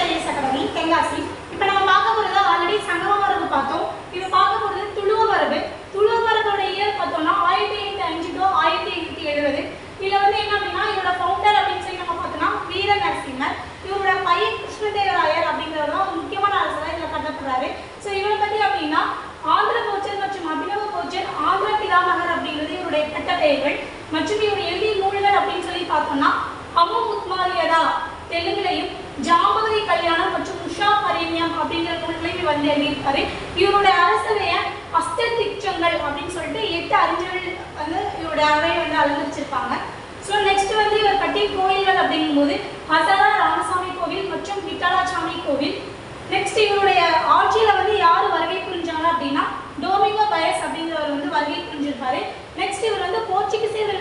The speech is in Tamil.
ஐஎஸ் அகாடமி தென்காசி இப்போ நம்ம பார்க்க போகிறது ஆல்ரெடி சங்கம மரபு பார்த்தோம். இது பார்க்க போகிறது துளுவ மரபு. துளுவ மரபோட இயர் பார்த்தோம்னா ஆயிரத்தி ஐநூற்றி அஞ்சு டு ஆயிரத்தி ஐநூற்றி எழுபது இதில் வந்து என்ன அப்படின்னா இதோட ஃபவுண்டர் அப்படின்னு சொல்லி நம்ம பார்த்தோம்னா வீர நரசிம்மர் இவரோட பையன் கிருஷ்ணதேவராயர் அப்படிங்கிறவர் தான் ஒரு முக்கியமான அரசராக இதில் கட்டப்படுறாரு ஸோ இவரை பற்றி அப்படின்னா ஆந்திர கோச்சர் மற்றும் அபினவ கோச்சர் ஆந்திர பிதாமகர் அப்படிங்கிறது இவருடைய பட்ட பெயர்கள். மற்றும் இவர் எழுதிய நூல்கள் அப்படின்னு சொல்லி பார்த்தோம்னா அம்மு முத்மாலியதா தெலுங்குல வந்து எழுதியிருப்பாரு. இவரோட அரசவைய அஷ்டதிக்ஷங்கள் அப்படின்னு சொல்லிட்டு எட்டு அறிஞர்கள் வந்து இவரோட அவை வந்து அலங்கரிச்சிருப்பாங்க. ஸோ நெக்ஸ்ட் வந்து இவர் கட்டிய கோயில்கள் அப்படிங்கும்போது ஹசரா ராமசாமி கோவில் மற்றும் விட்டாலாசாமி கோவில். நெக்ஸ்ட் இவருடைய ஆட்சியில வந்து யார் வருகை புரிஞ்சாங்க அப்படின்னா டோமிங்கோ பயஸ் அப்படிங்கிறவர் வந்து வருகை புரிஞ்சிருப்பாரு. நெக்ஸ்ட் இவர் வந்து போர்ச்சுகீசியர்